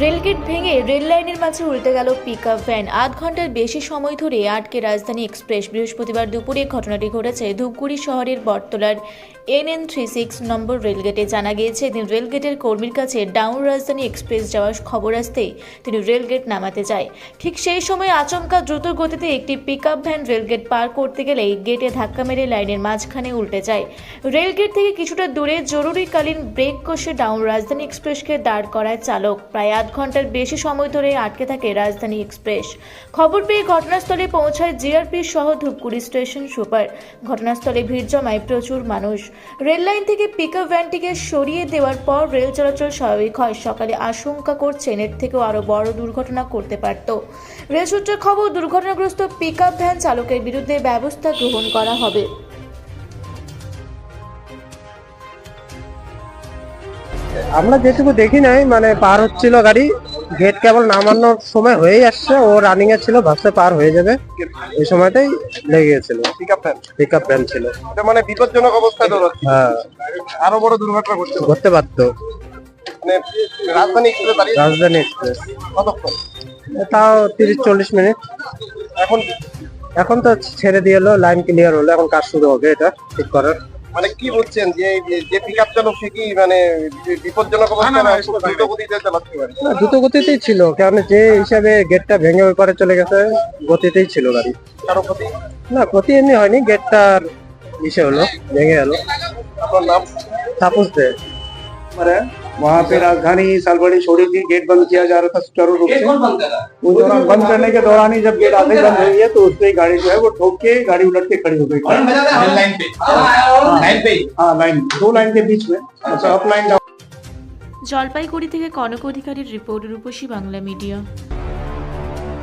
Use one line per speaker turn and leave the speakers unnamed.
Rail gate ভেঙে rail লাইনের মাঝে উল্টে গেল পিক আপ ভ্যান আধ ঘণ্টার বেশি সময় ধরে আটকে রাজধানী এক্সপ্রেস। বৃহস্পতিবার দুপুরে ঘটনাটি ঘটেছে ধূপগুড়ি শহরের বটতলার N N three six number রেলগেটে জানা গিয়েছে এদিন রেলগেটের কর্মীর কাছে ডাউন রাজধানী এক্সপ্রেস যাওয়ার খবর আসতেই তিনি রেলগেট নামাতে যায় ঠিক সেই সময় আচমকা দ্রুত গতিতে একটি পিক ভ্যান রেলগেট পার করতে গেলে গেটে ধাক্কা মেরে লাইনের মাঝখানে উল্টে যায়। রেলগেট থেকে কিছুটা দূরে জরুরিকালীন ব্রেক কষে ডাউন রাজধানী এক্সপ্রেসকে দাঁড় করায় চালক। প্রায় আধ ঘণ্টার বেশি সময় ধরে আটকে থাকে রাজধানী এক্সপ্রেস। খবর পেয়ে ঘটনাস্থলে পৌঁছায় জিআরপি সহ ধূপগুড়ি স্টেশন সুপার। ঘটনাস্থলে ভিড় জমায় প্রচুর মানুষ। রেল লাইন থেকে পিকআপ ভ্যানটিকে সরিয়ে দেওয়ার পর রেল চলাচল স্বাভাবিক হয়। সকালে আশঙ্কা করছেন, এর থেকেও আরও বড় দুর্ঘটনা করতে পারত। রেল সূত্রের খবর, দুর্ঘটনাগ্রস্ত পিকআপ ভ্যান চালকের বিরুদ্ধে ব্যবস্থা গ্রহণ করা হবে।
আমরা যেটুকু দেখি নাই মানে পার হচ্ছিল গাড়ি গেট কেবল নামানোর সময় হয়েই আসছে ও রানিং এ ছিল ভাবছে পার হয়ে যাবে। ওই সময়টাই লেগে গেছিল।
ভ্যান
পিক আপ ভ্যান ছিল।
এটা মানে বিপজ্জনক অবস্থায় দৌড়াচ্ছে
হ্যাঁ।
আরও বড় দুর্ঘটনা ঘটছে
ঘুরতে পারতো
মানে রাজধানী এক্সপ্রেস
রাজধানী এক্সপ্রেস
কতক্ষণ?
তাও তিরিশ চল্লিশ মিনিট।
এখন
এখন তো ছেড়ে দিয়ে এলো লাইন ক্লিয়ার হলো এখন কাজ শুরু হবে এটা ঠিক করার।
মানে কি বলছেন? যে যে পিক আপ চালক সে কি মানে বিপজ্জনক দ্রুত
গতিতেই ছিল কারণ যে হিসাবে গেটটা ভেঙে ওই পারে চলে গেছে গতিতেই ছিল গাড়ি।
কারও ক্ষতি?
না ক্ষতি এমনি হয়নি গেটটার ইসে হলো ভেঙে গেল।
আপনার নাম?
তাপস দে।
মানে वहाँ पे राजधानी सालबड़ी छोड़ी थी गेट बंद किया जा रहा था सुचारू रूप से उस दौरान बंद करने के दौरान ही जब गेट आधे बंद हुई है तो उस पे गाड़ी जो है वो ठोक के गाड़ी उलट के खड़ी हो गई
लाइन पे लाइन पे
हाँ लाइन दो लाइन के बीच में अच्छा अप लाइन
জলপাইগুড়ি থেকে কনক অধিকারীর রিপোর্ট রূপসী বাংলা মিডিয়া